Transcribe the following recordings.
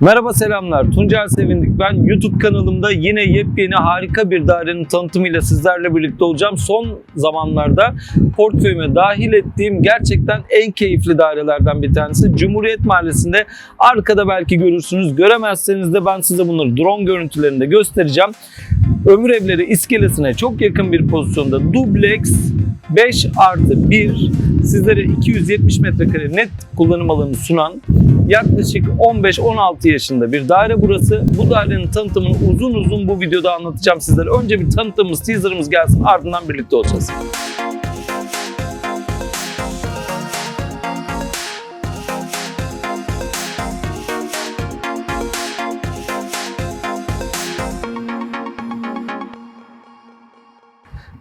Merhaba selamlar. Tuncel Sevindik ben. YouTube kanalımda yine yepyeni harika bir dairenin tanıtımıyla sizlerle birlikte olacağım. Son zamanlarda portföyüme dahil ettiğim gerçekten en keyifli dairelerden bir tanesi. Cumhuriyet Mahallesi'nde arkada belki görürsünüz. Göremezseniz de ben size bunları drone görüntülerinde göstereceğim. Ömür Evleri iskelesine çok yakın bir pozisyonda dubleks 5 artı 1 sizlere 270 metrekare net kullanım alanı sunan yaklaşık 15-16 yaşında bir daire burası. Bu dairenin tanıtımını uzun uzun bu videoda anlatacağım sizlere. Önce bir tanıtımımız, teaserımız gelsin ardından birlikte olacağız.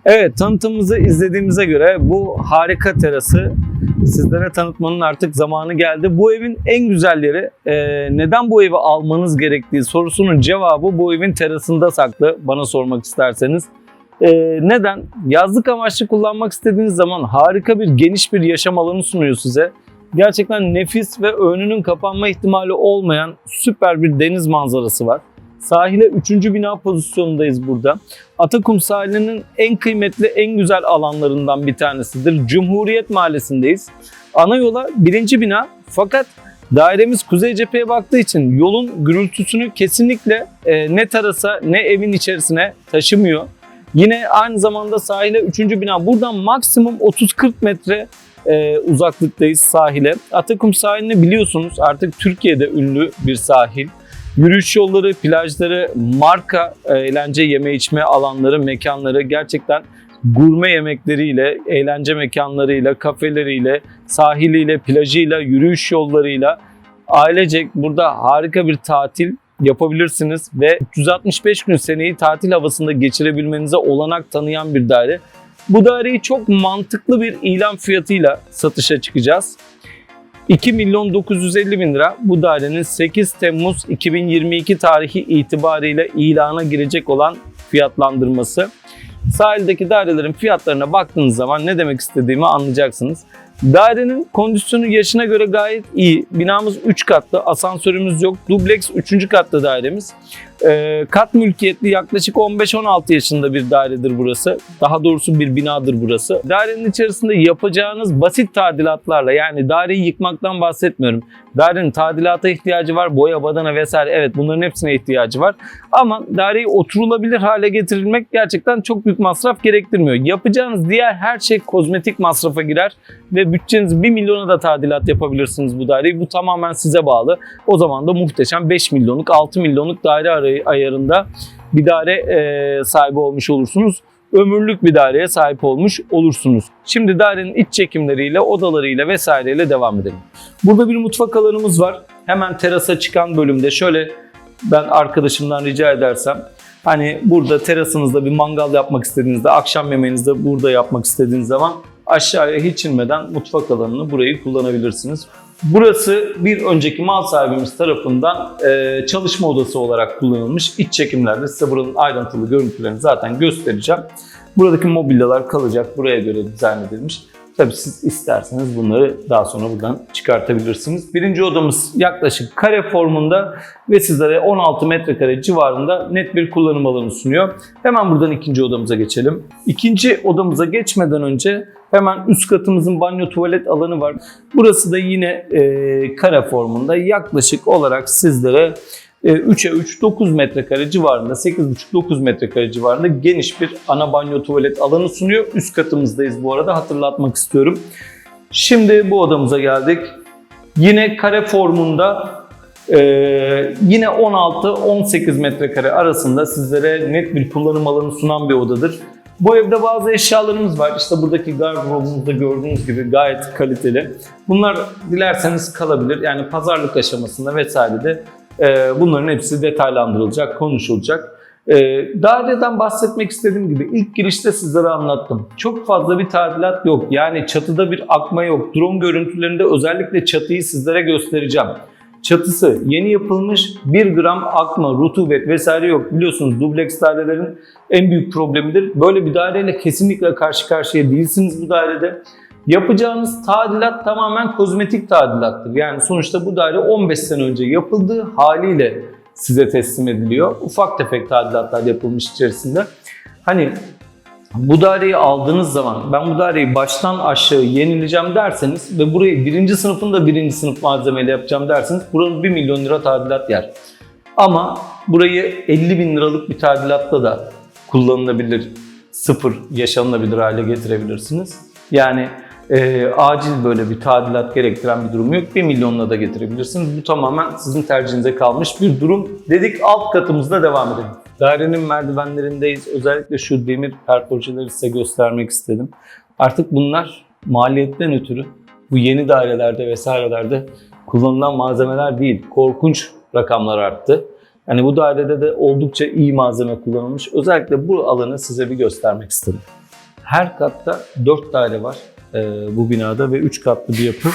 Evet tanıtımımızı izlediğimize göre bu harika terası sizlere tanıtmanın artık zamanı geldi. Bu evin en güzel yeri e, neden bu evi almanız gerektiği sorusunun cevabı bu evin terasında saklı bana sormak isterseniz. E, neden? Yazlık amaçlı kullanmak istediğiniz zaman harika bir geniş bir yaşam alanı sunuyor size. Gerçekten nefis ve önünün kapanma ihtimali olmayan süper bir deniz manzarası var. Sahile 3. bina pozisyonundayız burada. Atakum sahilinin en kıymetli, en güzel alanlarından bir tanesidir. Cumhuriyet Mahallesi'ndeyiz. Ana yola birinci bina fakat dairemiz kuzey cepheye baktığı için yolun gürültüsünü kesinlikle e, ne terasa ne evin içerisine taşımıyor. Yine aynı zamanda sahile 3. bina. Buradan maksimum 30-40 metre e, uzaklıktayız sahile. Atakum sahilini biliyorsunuz artık Türkiye'de ünlü bir sahil. Yürüyüş yolları, plajları, marka e, eğlence yeme içme alanları, mekanları gerçekten gurme yemekleriyle, eğlence mekanlarıyla, kafeleriyle, sahiliyle, plajıyla, yürüyüş yollarıyla ailecek burada harika bir tatil yapabilirsiniz ve 365 gün seneyi tatil havasında geçirebilmenize olanak tanıyan bir daire. Bu daireyi çok mantıklı bir ilan fiyatıyla satışa çıkacağız. 2 milyon 950 bin lira bu dairenin 8 Temmuz 2022 tarihi itibariyle ilana girecek olan fiyatlandırması. Sahildeki dairelerin fiyatlarına baktığınız zaman ne demek istediğimi anlayacaksınız. Dairenin kondisyonu yaşına göre gayet iyi. Binamız 3 katlı, asansörümüz yok. Dubleks 3. katlı dairemiz. Ee, kat mülkiyetli yaklaşık 15-16 yaşında bir dairedir burası. Daha doğrusu bir binadır burası. Dairenin içerisinde yapacağınız basit tadilatlarla yani daireyi yıkmaktan bahsetmiyorum. Dairenin tadilata ihtiyacı var, boya, badana vesaire evet bunların hepsine ihtiyacı var. Ama daireyi oturulabilir hale getirilmek gerçekten çok büyük masraf gerektirmiyor. Yapacağınız diğer her şey kozmetik masrafa girer ve bütçeniz 1 milyona da tadilat yapabilirsiniz bu daireyi. Bu tamamen size bağlı. O zaman da muhteşem 5 milyonluk, 6 milyonluk daire ayarında bir daire e, sahibi olmuş olursunuz. Ömürlük bir daireye sahip olmuş olursunuz. Şimdi dairenin iç çekimleriyle, odalarıyla vesaireyle devam edelim. Burada bir mutfak alanımız var. Hemen terasa çıkan bölümde şöyle ben arkadaşımdan rica edersem hani burada terasınızda bir mangal yapmak istediğinizde, akşam yemeğinizi de burada yapmak istediğiniz zaman aşağıya hiç inmeden mutfak alanını burayı kullanabilirsiniz. Burası bir önceki mal sahibimiz tarafından e, çalışma odası olarak kullanılmış. İç çekimlerde size buranın ayrıntılı görüntülerini zaten göstereceğim. Buradaki mobilyalar kalacak, buraya göre dizayn edilmiş. Tabii siz isterseniz bunları daha sonra buradan çıkartabilirsiniz. Birinci odamız yaklaşık kare formunda ve sizlere 16 metrekare civarında net bir kullanım alanı sunuyor. Hemen buradan ikinci odamıza geçelim. İkinci odamıza geçmeden önce hemen üst katımızın banyo tuvalet alanı var. Burası da yine e, kare formunda yaklaşık olarak sizlere 3'e 3 9 metrekare civarında 8,5-9 metrekare civarında geniş bir ana banyo tuvalet alanı sunuyor. Üst katımızdayız bu arada hatırlatmak istiyorum. Şimdi bu odamıza geldik. Yine kare formunda e, yine 16-18 metrekare arasında sizlere net bir kullanım alanı sunan bir odadır. Bu evde bazı eşyalarımız var. İşte buradaki gardırobumuzda gördüğünüz gibi gayet kaliteli. Bunlar dilerseniz kalabilir. Yani pazarlık aşamasında vesairede e, bunların hepsi detaylandırılacak, konuşulacak. E, daireden bahsetmek istediğim gibi ilk girişte sizlere anlattım. Çok fazla bir tadilat yok. Yani çatıda bir akma yok. Drone görüntülerinde özellikle çatıyı sizlere göstereceğim. Çatısı yeni yapılmış 1 gram akma, rutubet vesaire yok. Biliyorsunuz dubleks dairelerin en büyük problemidir. Böyle bir daireyle kesinlikle karşı karşıya değilsiniz bu dairede. Yapacağınız tadilat tamamen kozmetik tadilattır. Yani sonuçta bu daire 15 sene önce yapıldığı haliyle size teslim ediliyor. Ufak tefek tadilatlar yapılmış içerisinde. Hani bu daireyi aldığınız zaman ben bu daireyi baştan aşağı yenileceğim derseniz ve burayı birinci sınıfında birinci sınıf malzemeyle yapacağım derseniz buranın 1 milyon lira tadilat yer. Ama burayı 50 bin liralık bir tadilatla da kullanılabilir, sıfır yaşanılabilir hale getirebilirsiniz. Yani e, acil böyle bir tadilat gerektiren bir durum yok. 1 milyonla da getirebilirsiniz. Bu tamamen sizin tercihinize kalmış bir durum. Dedik alt katımızda devam edelim. Dairenin merdivenlerindeyiz. Özellikle şu demir perforjeleri size göstermek istedim. Artık bunlar maliyetten ötürü bu yeni dairelerde vesairelerde kullanılan malzemeler değil. Korkunç rakamlar arttı. Yani bu dairede de oldukça iyi malzeme kullanılmış. Özellikle bu alanı size bir göstermek istedim. Her katta 4 daire var bu binada ve 3 katlı bir yapı.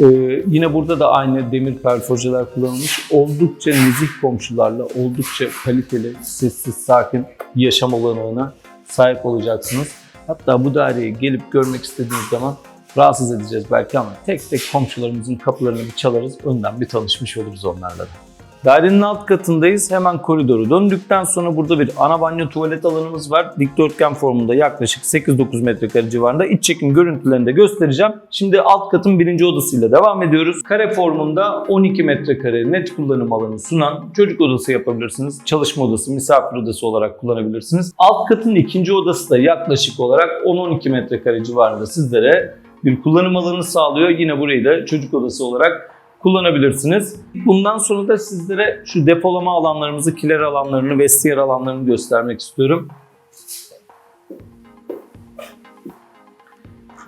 E, yine burada da aynı demir perforjeler kullanılmış. Oldukça nezih komşularla, oldukça kaliteli, sessiz, sakin yaşam olanağına sahip olacaksınız. Hatta bu daireyi gelip görmek istediğiniz zaman rahatsız edeceğiz belki ama tek tek komşularımızın kapılarını bir çalarız, önden bir tanışmış oluruz onlarla da. Dairenin alt katındayız. Hemen koridoru döndükten sonra burada bir ana banyo tuvalet alanımız var. Dikdörtgen formunda yaklaşık 8-9 metrekare civarında. İç çekim görüntülerini de göstereceğim. Şimdi alt katın birinci odasıyla devam ediyoruz. Kare formunda 12 metrekare net kullanım alanı sunan çocuk odası yapabilirsiniz. Çalışma odası, misafir odası olarak kullanabilirsiniz. Alt katın ikinci odası da yaklaşık olarak 10-12 metrekare civarında sizlere bir kullanım alanı sağlıyor. Yine burayı da çocuk odası olarak kullanabilirsiniz. Bundan sonra da sizlere şu depolama alanlarımızı, kiler alanlarını, vestiyer alanlarını göstermek istiyorum.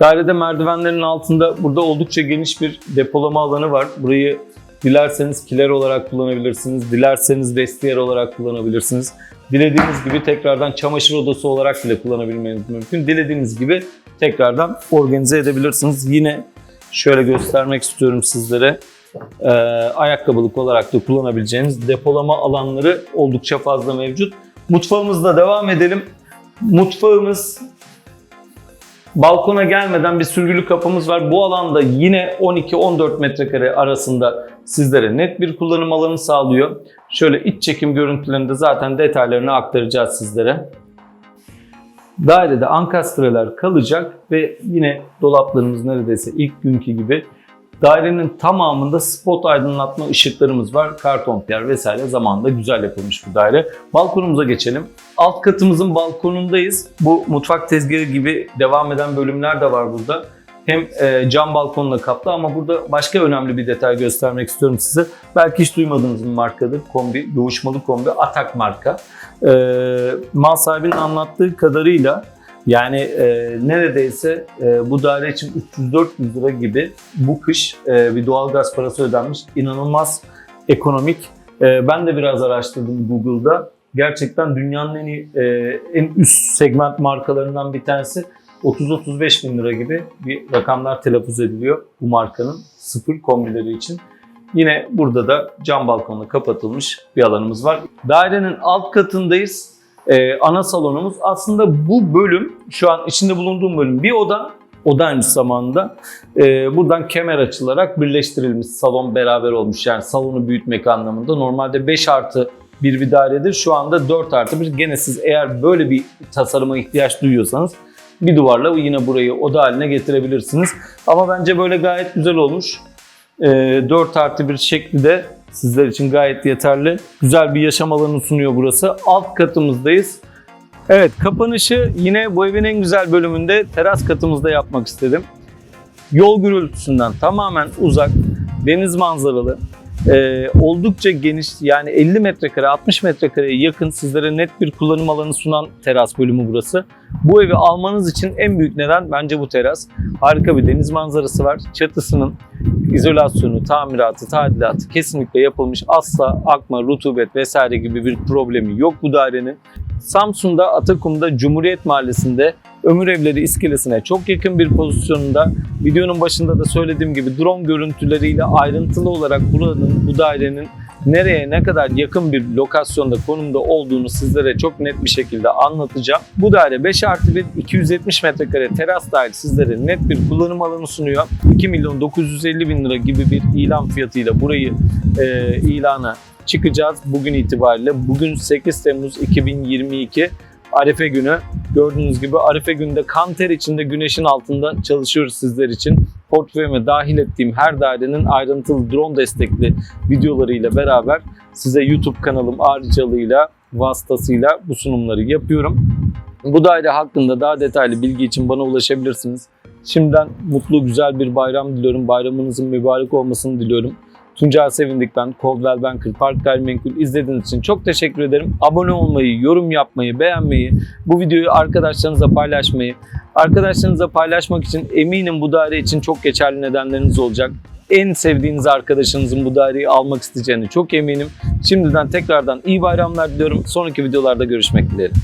Dairede merdivenlerin altında burada oldukça geniş bir depolama alanı var. Burayı dilerseniz kiler olarak kullanabilirsiniz, dilerseniz vestiyer olarak kullanabilirsiniz. Dilediğiniz gibi tekrardan çamaşır odası olarak bile kullanabilmeniz mümkün. Dilediğiniz gibi tekrardan organize edebilirsiniz. Yine şöyle göstermek istiyorum sizlere. Ee, ayakkabılık olarak da kullanabileceğiniz depolama alanları oldukça fazla mevcut. Mutfağımızla devam edelim. Mutfağımız balkona gelmeden bir sürgülü kapımız var. Bu alanda yine 12-14 metrekare arasında sizlere net bir kullanım alanı sağlıyor. Şöyle iç çekim görüntülerinde zaten detaylarını aktaracağız sizlere. Dairede ankastreler kalacak ve yine dolaplarımız neredeyse ilk günkü gibi Dairenin tamamında spot aydınlatma ışıklarımız var. Karton piyer vesaire zamanında güzel yapılmış bir daire. Balkonumuza geçelim. Alt katımızın balkonundayız. Bu mutfak tezgahı gibi devam eden bölümler de var burada. Hem e, cam balkonla kaplı ama burada başka önemli bir detay göstermek istiyorum size. Belki hiç duymadığınız bir markadır. Kombi, yoğuşmalı kombi, Atak marka. E, mal sahibinin anlattığı kadarıyla yani e, neredeyse e, bu daire için 300-400 lira gibi bu kış e, bir doğalgaz parası ödenmiş. İnanılmaz ekonomik. E, ben de biraz araştırdım Google'da. Gerçekten dünyanın en iyi, e, en üst segment markalarından bir tanesi. 30-35 bin lira gibi bir rakamlar telaffuz ediliyor bu markanın sıfır kombileri için. Yine burada da cam balkonla kapatılmış bir alanımız var. Dairenin alt katındayız e, ana salonumuz. Aslında bu bölüm, şu an içinde bulunduğum bölüm bir oda. Oda aynı zamanda e, buradan kemer açılarak birleştirilmiş salon beraber olmuş. Yani salonu büyütmek anlamında. Normalde 5 artı bir dairedir. Şu anda 4 artı bir. Gene siz eğer böyle bir tasarıma ihtiyaç duyuyorsanız bir duvarla yine burayı oda haline getirebilirsiniz. Ama bence böyle gayet güzel olmuş. E, 4 artı bir şekli de sizler için gayet yeterli. Güzel bir yaşam alanı sunuyor burası. Alt katımızdayız. Evet kapanışı yine bu evin en güzel bölümünde teras katımızda yapmak istedim. Yol gürültüsünden tamamen uzak, deniz manzaralı, e, oldukça geniş yani 50 metrekare 60 metrekareye yakın sizlere net bir kullanım alanı sunan teras bölümü burası. Bu evi almanız için en büyük neden bence bu teras. Harika bir deniz manzarası var. Çatısının izolasyonu, tamiratı, tadilatı kesinlikle yapılmış. Asla akma, rutubet vesaire gibi bir problemi yok bu dairenin. Samsun'da, Atakum'da, Cumhuriyet Mahallesi'nde Ömür Evleri iskelesine çok yakın bir pozisyonunda. Videonun başında da söylediğim gibi drone görüntüleriyle ayrıntılı olarak buranın, bu dairenin nereye ne kadar yakın bir lokasyonda konumda olduğunu sizlere çok net bir şekilde anlatacağım. Bu daire 5 artı 1 270 metrekare teras dahil sizlere net bir kullanım alanı sunuyor. 2 milyon 950 bin lira gibi bir ilan fiyatıyla burayı e, ilana çıkacağız bugün itibariyle. Bugün 8 Temmuz 2022 Arife günü. Gördüğünüz gibi Arife günde kan ter içinde güneşin altında çalışıyoruz sizler için. Portföyüme dahil ettiğim her dairenin ayrıntılı drone destekli videolarıyla beraber size YouTube kanalım aracılığıyla vasıtasıyla bu sunumları yapıyorum. Bu daire hakkında daha detaylı bilgi için bana ulaşabilirsiniz. Şimdiden mutlu güzel bir bayram diliyorum. Bayramınızın mübarek olmasını diliyorum. Tuncay Sevindik ben. Coldwell Banker Park Gayrimenkul izlediğiniz için çok teşekkür ederim. Abone olmayı, yorum yapmayı, beğenmeyi, bu videoyu arkadaşlarınızla paylaşmayı, arkadaşlarınızla paylaşmak için eminim bu daire için çok geçerli nedenleriniz olacak. En sevdiğiniz arkadaşınızın bu daireyi almak isteyeceğini çok eminim. Şimdiden tekrardan iyi bayramlar diliyorum. Sonraki videolarda görüşmek dileğiyle.